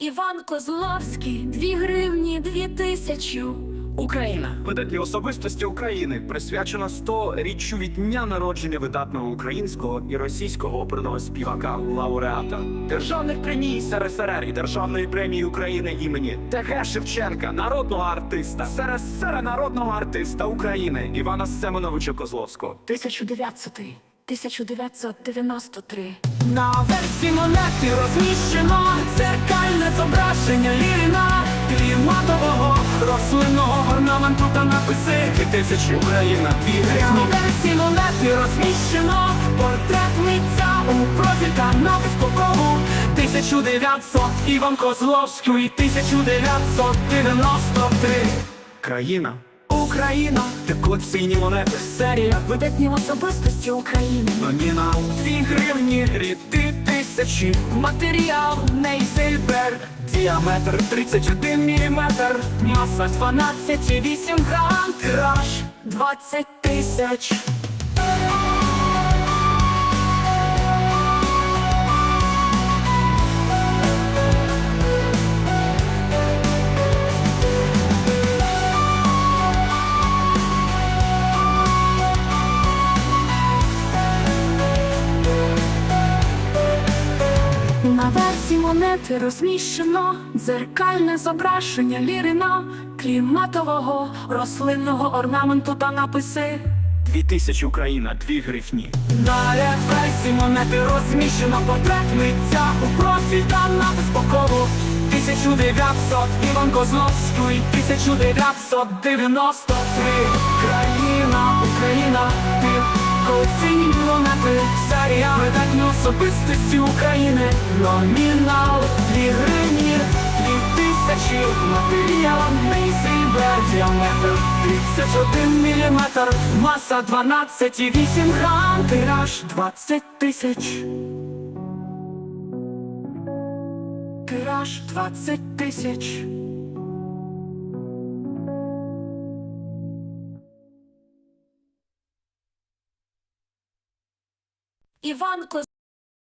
Іван Козловський, дві гривні, дві тисячі. Україна. Видатні особистості України присвячено 100 річчю від дня народження видатного українського і російського оперного співака лауреата державних премій СРСР і Державної премії України імені Т.Г. Шевченка, народного артиста, СРСР народного артиста України Івана Семеновича Козловського. 1900 1993. На версі монети розміщено дзеркальне зображення Лірина кліматового рослинного орнаменту та написи тисячі Україна гривні. На версі монети розміщено портрет митця у профіль та напис по кругу 1900 Іван Козловський 1993 Країна Україна, текуть сині монети серія Видатні особистості України. Номінал Дві гривні, ріти тисячі. Матеріал Нейзельберг Діаметр 31 міліметр. Маса 12,8 грам. Тираж 20 тисяч. На версі монети розміщено. Дзеркальне зображення лірина, кліматового рослинного орнаменту та написи. Дві тисячі Україна, дві гривні. На реверсі монети розміщено. Портрет митця У профіль та напис по колу. 1900 Іван Козловський. 1993 Країна, Україна, ти Колекційні монети. Серія видатні особистості України Номінал Дві гривні, дві тисячі Матеріал Мейзельбер Діаметр 31 міліметр Маса 12,8 грам Тираж 20 тисяч Тираж 20 тисяч Іван Козловський.